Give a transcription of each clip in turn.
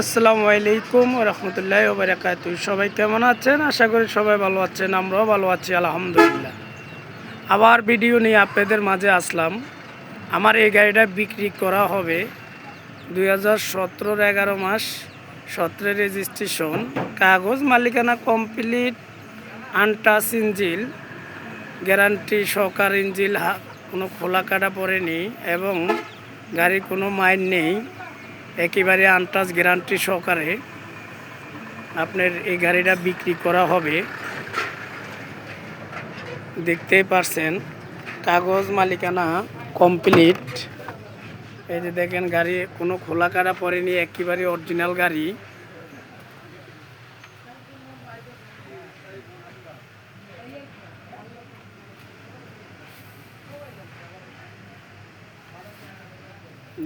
আসসালামু আলাইকুম রহমতুল্লাহ ওবরাকাত সবাই কেমন আছেন? আশা করি সবাই ভালো আছেন, আমরাও ভালো আছি, আলহামদুলিল্লাহ। আবার ভিডিও নিয়ে আপনাদের মাঝে আসলাম। আমার এই গাড়িটা বিক্রি করা হবে দুই হাজার সতেরোর এগারো মাস সতেরো রেজিস্ট্রেশন, কাগজ মালিকানা কমপ্লিট আনটাস ইঞ্জিল, গ্যারান্টি সহকার ইঞ্জিল কোনো খোলা কাটা পড়েনি এবং গাড়ির কোনো মাইন নেই। একেবারে আনটাচ গ্যারান্টি সহকারে আপনার এই গাড়িটা বিক্রি করা হবে। দেখতেই পারছেন, কাগজ মালিকানা কমপ্লিট এই যে দেখেন গাড়ি কোনো খোলা কাটা পড়েনি, একেবারে অরিজিনাল গাড়ি।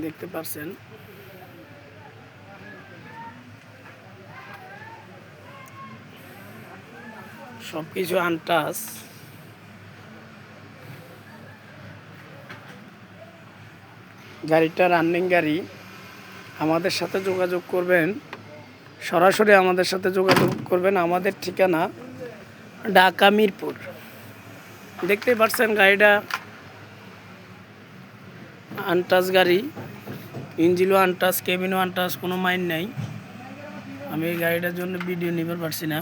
দেখতে পারছেন সব কিছু আনটাস গাড়িটা রানিং গাড়ি। আমাদের সাথে যোগাযোগ করবেন। সরাসরি আমাদের সাথে যোগাযোগ করবেন। আমাদের ঠিকানা ঢাকা মিরপুর। দেখতে পাচ্ছেন গাড়িটা আনটাস গাড়ি। ইঞ্জিলও আনটাস কেবিনও আনটাস কোনো মাইন নাই। আমি এই গাড়িটার জন্য ভিডিও নিতে পারছি না।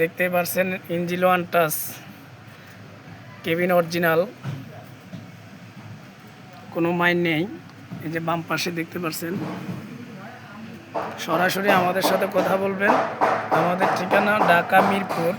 দেখতে পারছেন, ইঞ্জিলো আনটাস কেবিন অরিজিনাল। কোনো মাইন নেই, এই যে বাম পাশে দেখতে পারছেন। সরাসরি আমাদের সাথে কথা বলবেন। আমাদের ঠিকানা ঢাকা মিরপুর।